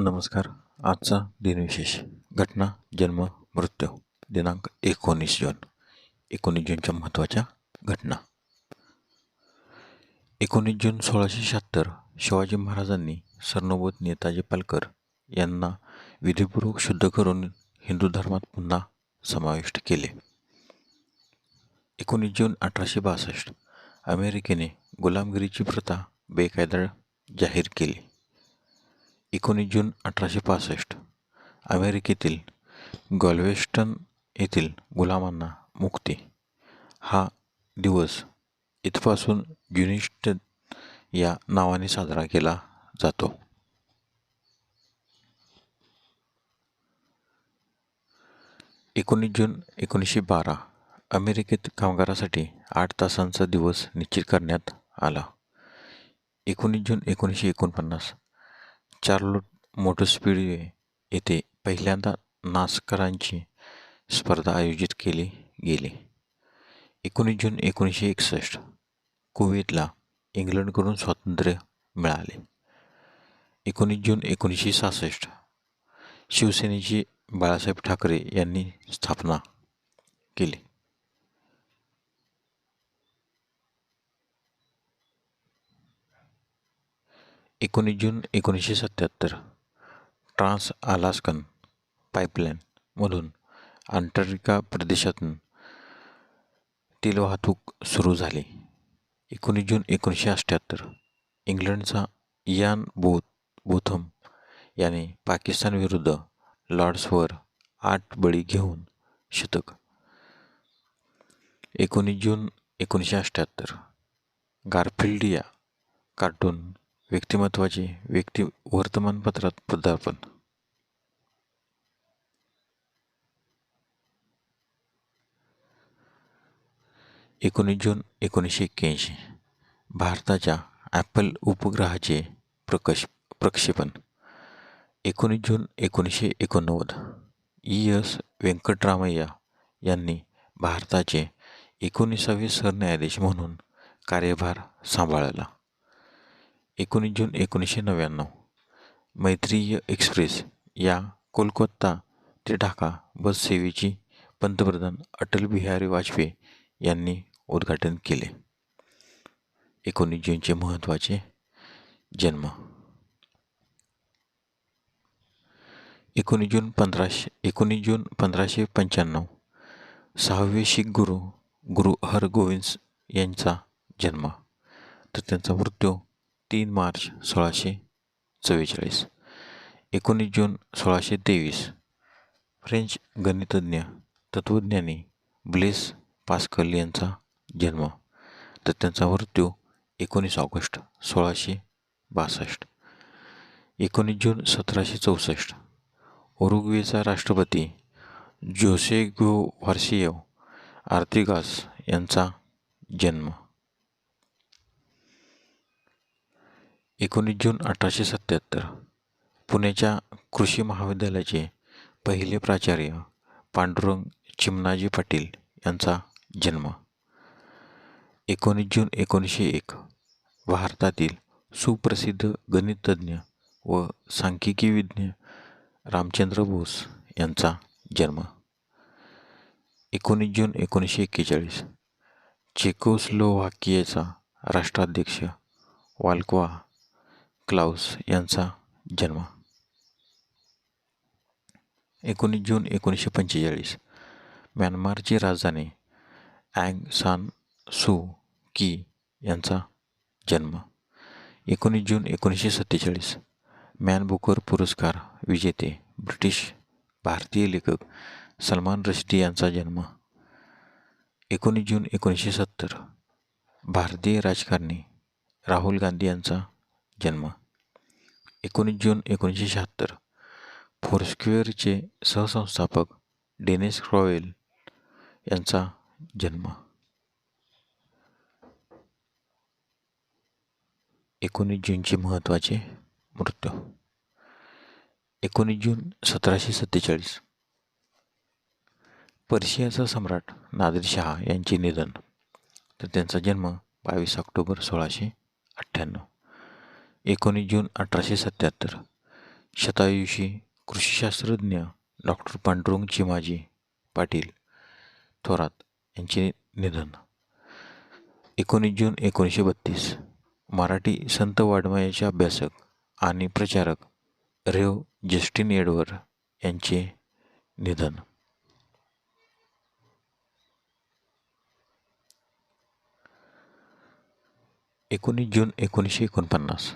नमस्कार. आजचा दिनविशेष. घटना जन्म मृत्यू. दिनांक एकोणीस जून. एकोणीस जूनच्या महत्त्वाच्या घटना. एकोणीस जून सोळाशे शहात्तर शिवाजी महाराजांनी सरनोबत नेताजी पालकर यांना विधिपूर्वक शुद्ध करून हिंदू धर्मात पुन्हा समाविष्ट केले. एकोणीस जून अठराशे बासष्ट अमेरिकेने गुलामगिरीची प्रथा बेकायदा जाहीर केली. एकोणीस जून अठराशे पासष्ट. अमेरिकेतील गॉल्वेस्टन येथील गुलामांना मुक्ती. हा दिवस इथपासून ज्युनिस्ट या नावाने साजरा केला जातो. एकोणीस जून एकोणीसशे बारा अमेरिकेत कामगारासाठी आठ तासांचा दिवस निश्चित करण्यात आला. एकोणीस जून एकोणीसशे एकोणपन्नास चार्लोट मोटर स्पीडवे येथे पहिल्यांदा नास्करांची स्पर्धा आयोजित केली गेली. एकोणीस जून एकोणीसशे एकसष्ट कुवेतला इंग्लंडकडून स्वातंत्र्य मिळाले. एकोणीस जून एकोणीसशे सहासष्ट शिवसेनेची बाळासाहेब ठाकरे यांनी स्थापना केली. एकोणीस जून एकोणीसशे सत्याहत्तर. ट्रान्स आलास्कन पाईपलाईनमधून अंटार्क्टिका प्रदेशातून तेल वाहतूक सुरू झाली. एकोणीस जून एकोणीसशे अठ्ठ्याहत्तर. इंग्लंडचा इयान बोथ बोथम याने पाकिस्तानविरुद्ध लॉर्ड्सवर आठ बळी घेऊन शतक. एकोणीस जून एकोणीसशे अठ्ठ्याहत्तर. गारफिल्डिया कार्टून व्यक्तिमत्वाची व्यक्ती वर्तमानपत्रात पदार्पण. एकोणीस जून एकोणीसशे एक्क्याऐंशी. भारताच्या ॲपल उपग्रहाचे प्रकश प्रक्षेपण. एकोणीस जून एकोणीसशे एकोणनव्वद. ई. एस. व्यंकटरामय्या यांनी भारताचे एकोणीसावे सरन्यायाधीश म्हणून कार्यभार सांभाळला. एकोणीस जून एकोणीसशे नव्याण्णव. मैत्रीय एक्सप्रेस या कोलकाता ते ढाका बस सेवेची पंतप्रधान अटल बिहारी वाजपेयी यांनी उद्घाटन केले. एकोणीस जूनचे महत्त्वाचे जन्म. एकोणीस जून पंधराशे एकोणीस जून पंधराशे पंच्याण्णव. सहावे शीख गुरु गुरु हरगोविंद यांचा जन्म. तर त्यांचा मृत्यू तीन मार्च सोळाशे चव्वेचाळीस एकोणीस जून सोळाशे तेवीस. फ्रेंच गणितज्ञ तत्त्वज्ञानी ब्लेस पास्कल यांचा जन्म तर त्यांचा मृत्यू एकोणीस ऑगस्ट सोळाशे बासष्ट एकोणीस जून सतराशे चौसष्ट. उरुग्वेचा राष्ट्रपती जोसे गो वार्सिएव आर्तिगास यांचा जन्म एकोणीस जून अठराशे सत्याहत्तर पुण्याच्या कृषी महाविद्यालयाचे पहिले प्राचार्य पांडुरंग चिमणाजी पाटील यांचा जन्म. एकोणीस जून एकोणीसशे एक भारतातील सुप्रसिद्ध गणितज्ञ व सांख्यिकी विज्ञ रामचंद्र बोस यांचा जन्म. एकोणीस जून एकोणीसशे एक्केचाळीस चेकोस्लोव्हाकियाचा राष्ट्राध्यक्ष वाल्कवा क्लाउस यांचा जन्म. एकोणीस जून एकोणीसशे पंचेचाळीस. म्यानमारची राजधानी अँग सान सू की यांचा जन्म. एकोणीस जून एकोणीसशे सत्तेचाळीस. मॅन बुकर पुरस्कार विजेते ब्रिटिश भारतीय लेखक सलमान रश्दी यांचा जन्म. एकोणीस जून एकोणीसशे सत्तर. भारतीय राजकारणी राहुल गांधी यांचा जन्म एकोणीस जून एकोणीसशे शहात्तर. फोरस्क्वेअरचे सहसंस्थापक डेनिस क्रॉवेल यांचा जन्म. एकोणीस जूनचे महत्त्वाचे मृत्यू. एकोणीस जून सतराशे सत्तेचाळीस. पर्शियाचा सम्राट नादिर शहा यांचे निधन. तर त्यांचा जन्म बावीस ऑक्टोबर सोळाशे अठ्ठ्याण्णव. एकोणीस जून अठराशे सत्याहत्तर. शतायुषी कृषीशास्त्रज्ञ डॉक्टर पांडुरंग चिमाजी पाटील थोरात यांचे निधन. एकोणीस जून एकोणीसशे बत्तीस. मराठी संत वाडमयाचे अभ्यासक आणि प्रचारक रेव जस्टिन एडवर यांचे निधन. एकोणीस जून एकोणीसशे एकोणपन्नास.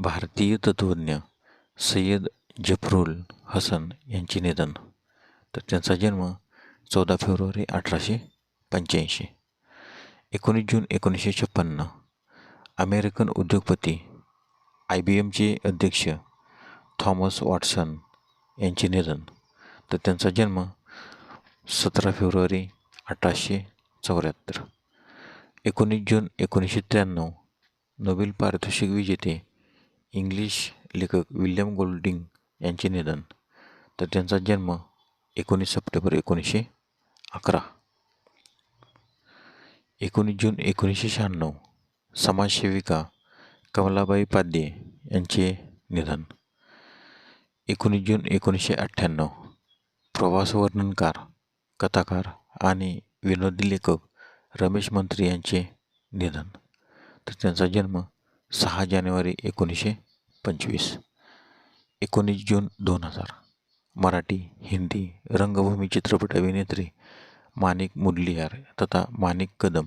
भारतीय तत्त्वज्ञ सय्यद जफरुल हसन यांचे निधन. तर त्यांचा जन्म चौदा फेब्रुवारी अठराशे पंच्याऐंशी. एकोणीस जून एकोणीसशे छप्पन्न. अमेरिकन उद्योगपती आय बी एमचे अध्यक्ष थॉमस वॉटसन यांचे निधन. तर त्यांचा जन्म सतरा फेब्रुवारी अठराशे चौऱ्याहत्तर. एकोणीस जून एकोणीसशे त्र्याण्णव. नोबेल पारितोषिक विजेते इंग्लिश लेखक विल्यम गोल्डिंग यांचे निधन. तर त्यांचा जन्म एकोणीस सप्टेंबर एकोणीसशे अकरा. एकोणीस जून एकोणीसशे शहाण्णव समाजसेविका कमलाबाई पाध्ये यांचे निधन. एकोणीस जून एकोणीसशे अठ्ठ्याण्णव प्रवास वर्णनकार कथाकार आणि विनोदी लेखक रमेश मंत्री यांचे निधन. तर त्यांचा जन्म सहा जानेवारी एकोणीसशे पंचवीस. एकोणीस जून दोन हजार. मराठी हिंदी रंगभूमी चित्रपट अभिनेत्री माणिक मुदलियार तथा माणिक कदम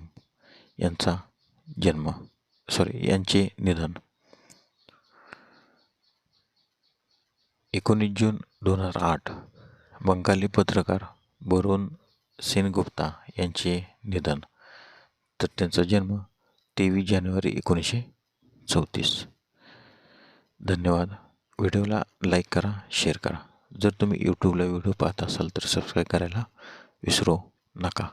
यांचा जन्म सॉरी यांचे निधन. एकोणीस जून दोन हजार आठ. बंगाली पत्रकार बरुण सेनगुप्ता यांचे निधन. तर त्यांचा जन्म तेवीस जानेवारी एकोणीसशे चौतीस. धन्यवाद. व्हिडिओला लाईक करा शेअर करा. जर तुम्ही यूट्यूबला व्हिडिओ पाहत असाल तर सबस्क्राईब करायला विसरू नका.